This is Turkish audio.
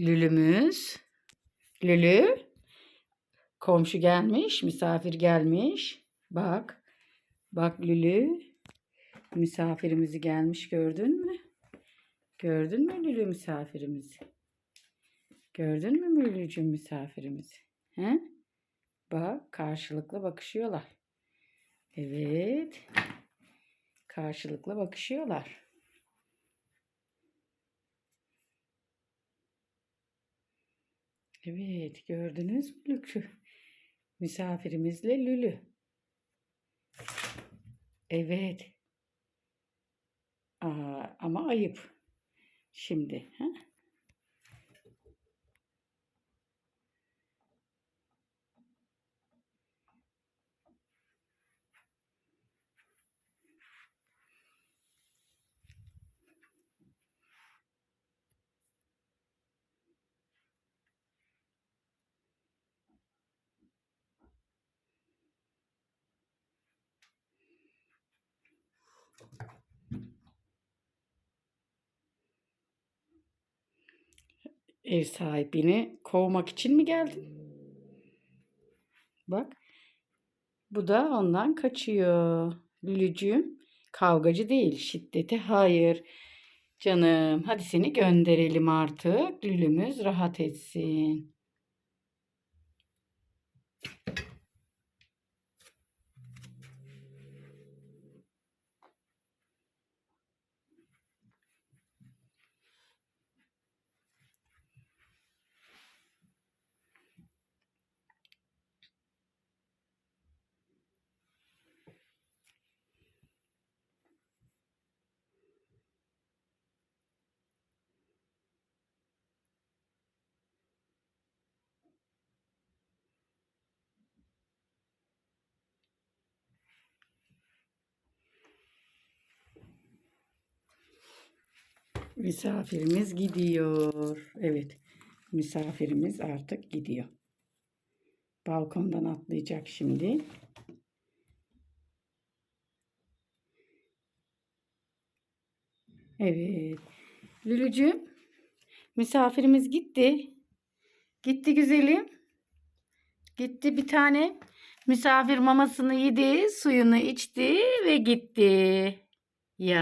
Lülümüz. Lülü. Komşu gelmiş, misafir gelmiş. Bak. Bak Lülü. Misafirimizi gelmiş gördün mü? Gördün mü Lülü misafirimizi? Gördün mü Lülücüğüm misafirimizi? He? Bak karşılıklı bakışıyorlar. Evet. Karşılıklı bakışıyorlar. Evet gördünüz mü Lülü? Misafirimizle Lülü. Evet. Aa, ama ayıp. Şimdi. Ha? Ev sahibini kovmak için mi geldin? Bak. Bu da ondan kaçıyor. Lülücüğüm kavgacı değil. Şiddete hayır. Canım hadi seni gönderelim artık. Lülümüz rahat etsin. Misafirimiz gidiyor. Evet. Misafirimiz artık gidiyor. Balkondan atlayacak şimdi. Evet. Lülücüğüm, misafirimiz gitti. Gitti güzelim. Gitti bir tane. Misafir mamasını yedi, suyunu içti ve gitti. Ya.